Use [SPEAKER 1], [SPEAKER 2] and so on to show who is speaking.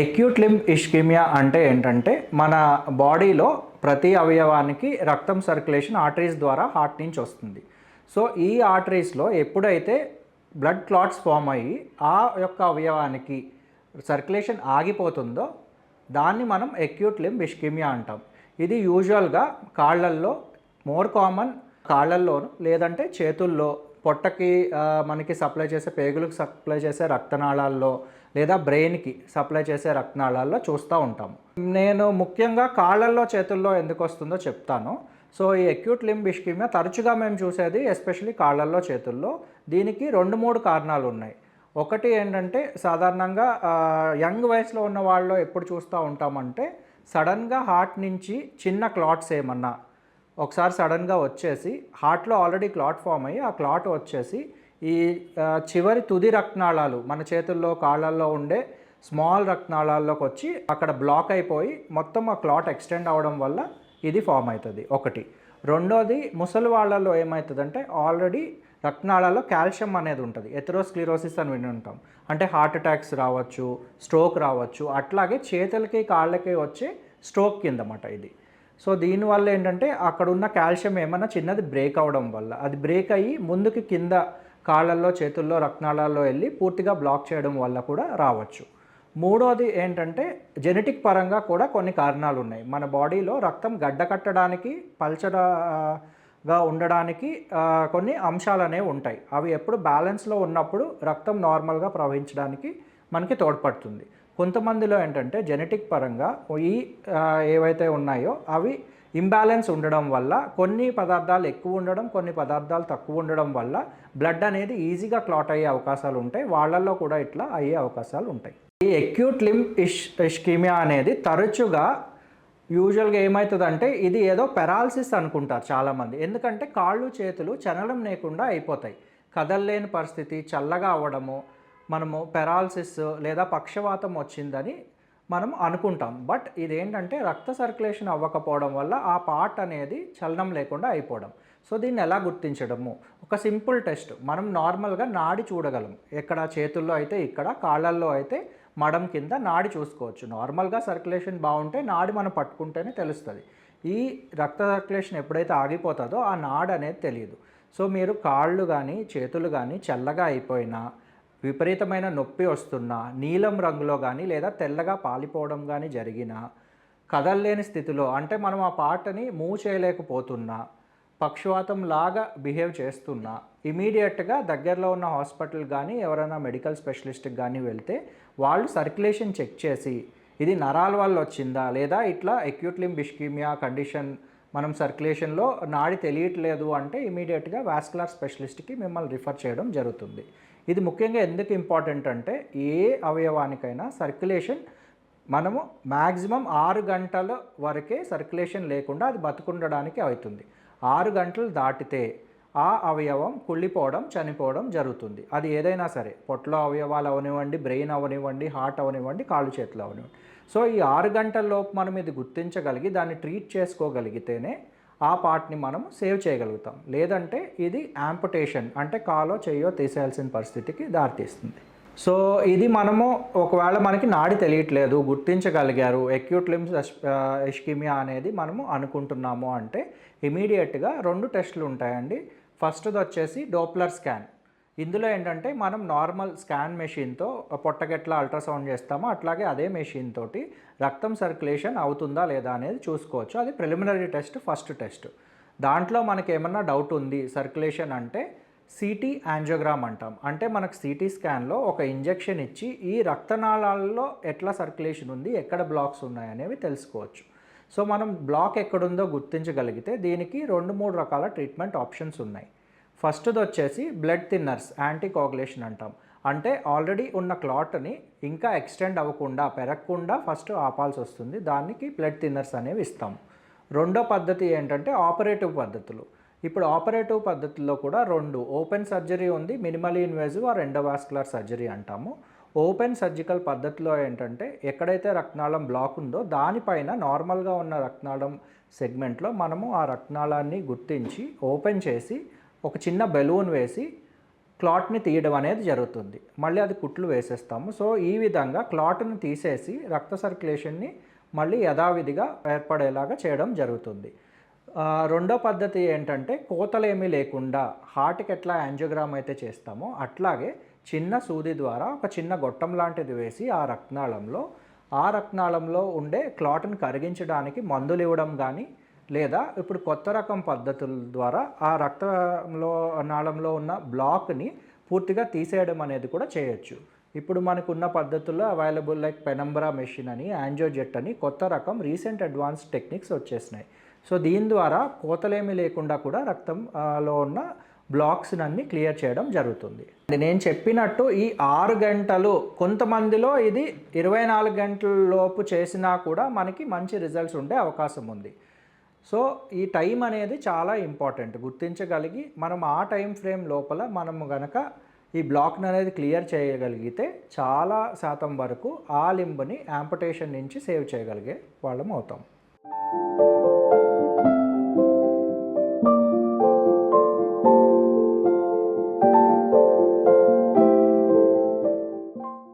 [SPEAKER 1] Acute limb ఇష్కిమియా అంటే ఏంటంటే మన బాడీలో ప్రతి అవయవానికి రక్తం సర్క్యులేషన్ ఆర్టరీస్ ద్వారా హార్ట్ నుంచి వస్తుంది. సో ఈ ఆర్టరీస్లో ఎప్పుడైతే బ్లడ్ క్లాట్స్ ఫామ్ అయ్యి ఆ యొక్క అవయవానికి సర్క్యులేషన్ ఆగిపోతుందో దాన్ని మనం ఎక్యూట్ లింబ్ ఇష్కిమియా అంటాం. ఇది యూజువల్గా కాళ్ళల్లో మోర్ కామన్ కాళ్ళల్లోను లేదంటే చేతుల్లో పొట్టకి మనకి సప్లై చేసే పేగులకు సప్లై చేసే రక్తనాళాల్లో లేదా బ్రెయిన్కి సప్లై చేసే రక్తనాళాల్లో చూస్తూ ఉంటాం. నేను ముఖ్యంగా కాళ్ళల్లో చేతుల్లో ఎందుకు వస్తుందో చెప్తాను. సో ఈ అక్యూట్ లింబ్ ఇష్కిమియా తరచుగా మేము చూసేది ఎస్పెషల్లీ కాళ్ళల్లో చేతుల్లో. దీనికి రెండు మూడు కారణాలు ఉన్నాయి. ఒకటి ఏంటంటే సాధారణంగా యంగ్ వయసులో ఉన్న వాళ్ళు ఎప్పుడు చూస్తూ ఉంటామంటే సడన్గా హార్ట్ నుంచి చిన్న క్లాట్స్ ఏమన్నా ఒకసారి సడన్గా వచ్చేసి హార్ట్లో ఆల్రెడీ క్లాట్ ఫామ్ అయ్యి ఆ క్లాట్ వచ్చేసి ఈ చివరి తుది రక్తనాళాలు మన చేతుల్లో కాళ్ళల్లో ఉండే స్మాల్ రక్తనాళాల్లోకి వచ్చి అక్కడ బ్లాక్ అయిపోయి మొత్తం ఆ క్లాట్ ఎక్స్టెండ్ అవ్వడం వల్ల ఇది ఫామ్ అవుతుంది. ఒకటి. రెండోది ముసలి వాళ్ళల్లో ఏమవుతుందంటే ఆల్రెడీ రక్తనాళాల్లో కాల్షియం అనేది ఉంటుంది. ఎథరోస్క్లిరోసిస్ అని విని ఉంటాం. అంటే హార్ట్ అటాక్స్ రావచ్చు స్ట్రోక్ రావచ్చు అట్లాగే చేతులకి కాళ్ళకి వచ్చే స్ట్రోక్ కిందమాట ఇది. సో దీనివల్ల ఏంటంటే అక్కడ ఉన్న కాల్షియం ఏమైనా చిన్నది బ్రేక్ అవడం వల్ల అది బ్రేక్ అయ్యి ముందుకి కింద కాళ్ళల్లో చేతుల్లో రక్తనాళాల్లో వెళ్ళి పూర్తిగా బ్లాక్ చేయడం వల్ల కూడా రావచ్చు. మూడోది ఏంటంటే జెనెటిక్ పరంగా కూడా కొన్ని కారణాలు ఉన్నాయి మన బాడీలో రక్తం గడ్డ కట్టడానికి పల్చడగా ఉండడానికి కొన్ని అంశాలు అనేవి ఉంటాయి. అవి ఎప్పుడు బ్యాలెన్స్లో ఉన్నప్పుడు రక్తం నార్మల్గా ప్రవహించడానికి మనకి తోడ్పడుతుంది. కొంతమందిలో ఏంటంటే జెనెటిక్ పరంగా ఈ ఏవైతే ఉన్నాయో అవి ఇంబ్యాలెన్స్ ఉండడం వల్ల కొన్ని పదార్థాలు ఎక్కువ ఉండడం కొన్ని పదార్థాలు తక్కువ ఉండడం వల్ల బ్లడ్ అనేది ఈజీగా క్లాట్ అయ్యే అవకాశాలు ఉంటాయి. వాళ్ళల్లో కూడా ఇట్లా అయ్యే అవకాశాలు ఉంటాయి. ఈ ఎక్యూట్ లిమ్ ఇష్ ఇష్కీమియా అనేది తరచుగా యూజువల్గా ఏమవుతుందంటే ఇది ఏదో పెరాలసిస్ అనుకుంటారు చాలామంది. ఎందుకంటే కాళ్ళు చేతులు చలనం లేకుండా అయిపోతాయి. కదలలేని పరిస్థితి చల్లగా అవ్వడము మనము పెరాలసిస్ లేదా పక్షవాతం వచ్చిందని మనం అనుకుంటాం. బట్ ఇదేంటంటే రక్త సర్క్యులేషన్ అవ్వకపోవడం వల్ల ఆ పార్ట్ అనేది చలనం లేకుండా అయిపోవడం. సో దీన్ని ఎలా గుర్తించడము? ఒక సింపుల్ టెస్ట్. మనం నార్మల్గా నాడి చూడగలం. ఎక్కడ చేతుల్లో అయితే ఇక్కడ కాళ్ళల్లో అయితే మడం కింద నాడి చూసుకోవచ్చు. నార్మల్గా సర్క్యులేషన్ బాగుంటే నాడి మనం పట్టుకుంటేనే తెలుస్తుంది. ఈ రక్త సర్క్యులేషన్ ఎప్పుడైతే ఆగిపోతుందో ఆ నాడు అనేది తెలియదు. సో మీరు కాళ్ళు కానీ చేతులు కానీ చల్లగా అయిపోయినా విపరీతమైన నొప్పి వస్తున్నా నీలం రంగులో కానీ లేదా తెల్లగా పాలిపోవడం కానీ జరిగినా కదలలేని స్థితిలో అంటే మనం ఆ పాటని మూవ్ చేయలేకపోతున్నా పక్షవాతం లాగా బిహేవ్ చేస్తున్నా ఇమీడియట్గా దగ్గరలో ఉన్న హాస్పిటల్ కానీ ఎవరైనా మెడికల్ స్పెషలిస్ట్కి కానీ వెళ్తే వాళ్ళు సర్క్యులేషన్ చెక్ చేసి ఇది నరాల వల్ల వచ్చిందా లేదా ఇట్లా అక్యూట్ లింబ్ ఇష్కీమియా కండిషన్ మనం సర్క్యులేషన్లో నాడి తెలియట్లేదు అంటే ఇమీడియట్గా వాస్కులర్ స్పెషలిస్ట్కి మిమ్మల్ని రిఫర్ చేయడం జరుగుతుంది. ఇది ముఖ్యంగా ఎందుకు ఇంపార్టెంట్ అంటే ఏ అవయవానికైనా సర్క్యులేషన్ మనము మ్యాక్సిమం ఆరు గంటల వరకే సర్క్యులేషన్ లేకుండా అది బతుకుండడానికి అవుతుంది. ఆరు గంటలు దాటితే ఆ అవయవం కుళ్ళిపోవడం చనిపోవడం జరుగుతుంది. అది ఏదైనా సరే పొట్టలో అవయవాలు అవనివ్వండి బ్రెయిన్ అవనివ్వండి హార్ట్ అవనివ్వండి కాళ్ళు చేతులు అవనివ్వండి. సో ఈ ఆరు గంటల్లోపు మనం ఇది గుర్తించగలిగి దాన్ని ట్రీట్ చేసుకోగలిగితేనే ఆ పార్ట్ని మనం సేవ్ చేయగలుగుతాం. లేదంటే ఇది యాంపుటేషన్ అంటే కాలో చెయ్యో తీసేయాల్సిన పరిస్థితికి దారితీస్తుంది. సో ఇది మనము ఒకవేళ మనకి నాడి తెలియట్లేదు గుర్తించగలిగారు ఎక్యూట్ లిమ్స్ ఎష్కిమియా అనేది మనము అనుకుంటున్నాము అంటే ఇమీడియట్గా రెండు టెస్టులు ఉంటాయండి. ఫస్ట్ది వచ్చేసి డోప్లర్ స్కాన్ ఇందులో ఏంటంటే మనం నార్మల్ స్కాన్ మెషిన్తో పొట్టగెట్ల అల్ట్రాసౌండ్ చేస్తామో? అట్లాగే అదే మెషిన్ తోటి రక్తం సర్క్యులేషన్ అవుతుందా లేదా అనేది చూసుకోవచ్చు. అది ప్రిలిమినరీ టెస్ట్ ఫస్ట్ టెస్ట్. దాంట్లో మనకి ఏమన్నా డౌట్ ఉంది సర్క్యులేషన్ అంటే సిటీ యాంజియోగ్రామ్ అంటాం. అంటే మనకు సిటీ స్కాన్లో ఒక ఇంజెక్షన్ ఇచ్చి ఈ రక్తనాళాల్లో ఎట్లా సర్క్యులేషన్ ఉంది ఎక్కడ బ్లాక్స్ ఉన్నాయి అనేవి తెలుసుకోవచ్చు. సో మనం బ్లాక్ ఎక్కడుందో గుర్తించగలిగితే దీనికి రెండు మూడు రకాల ట్రీట్మెంట్ ఆప్షన్స్ ఉన్నాయి. ఫస్ట్ది వచ్చేసి బ్లడ్ థిన్నర్స్ యాంటీకోగులేషన్ అంటాం. అంటే ఆల్రెడీ ఉన్న క్లాట్ని ఇంకా ఎక్స్టెండ్ అవ్వకుండా పెరగకుండా ఫస్ట్ ఆపాల్సి వస్తుంది. దానికి బ్లడ్ థిన్నర్స్ అనేవి ఇస్తాం. రెండో పద్ధతి ఏంటంటే ఆపరేటివ్ పద్ధతులు. ఇప్పుడు ఆపరేటివ్ పద్ధతుల్లో కూడా రెండు ఓపెన్ సర్జరీ ఉంది minimally invasive or endovascular surgery అంటాము. ఓపెన్ సర్జికల్ పద్ధతిలో ఏంటంటే ఎక్కడైతే రక్తనాళం బ్లాక్ ఉందో దానిపైన నార్మల్గా ఉన్న రక్తనాళం సెగ్మెంట్లో మనము ఆ రక్తనాళాన్ని గుర్తించి ఓపెన్ చేసి ఒక చిన్న బెలూన్ వేసి క్లాట్ని తీయడం అనేది జరుగుతుంది. మళ్ళీ అది కుట్లు వేసేస్తాము. సో ఈ విధంగా క్లాట్ని తీసేసి రక్త సర్క్యులేషన్ని మళ్ళీ యథావిధిగా ఏర్పడేలాగా చేయడం జరుగుతుంది. రెండో పద్ధతి ఏంటంటే కోతలేమీ లేకుండా హార్ట్కి ఎట్లా యాంజియోగ్రామ్ అయితే చేస్తామో అట్లాగే చిన్న సూది ద్వారా ఒక చిన్న గొట్టం లాంటిది వేసి ఆ రక్తనాళంలో ఆ రక్తనాళంలో ఉండే క్లాట్ని కరిగించడానికి మందులు ఇవ్వడం కానీ లేదా ఇప్పుడు కొత్త రకం పద్ధతుల ద్వారా ఆ రక్తంలో నాళంలో ఉన్న బ్లాక్ని పూర్తిగా తీసేయడం అనేది కూడా చేయొచ్చు. ఇప్పుడు మనకున్న పద్ధతుల్లో అవైలబుల్ లైక్ పెనంబ్రా మెషిన్ అని యాంజోజెట్ అని కొత్త రకం రీసెంట్ అడ్వాన్స్ టెక్నిక్స్ వచ్చేసినాయి. సో దీని ద్వారా కోతలేమి లేకుండా కూడా రక్తంలో ఉన్న బ్లాక్స్ అన్ని క్లియర్ చేయడం జరుగుతుంది. నేను చెప్పినట్టు ఈ ఆరు గంటలు కొంతమందిలో ఇది ఇరవై నాలుగు గంటల లోపు చేసినా కూడా మనకి మంచి రిజల్ట్స్ ఉండే అవకాశం ఉంది. సో ఈ టైం అనేది చాలా ఇంపార్టెంట్. గుర్తించగలిగి మనం ఆ టైం ఫ్రేమ్ లోపల మనము గనక ఈ బ్లాక్ని అనేది క్లియర్ చేయగలిగితే చాలా శాతం వరకు ఆ లింబ్ని యాంపటేషన్ నుంచి సేవ్ చేయగలిగే వాళ్ళం అవుతాం.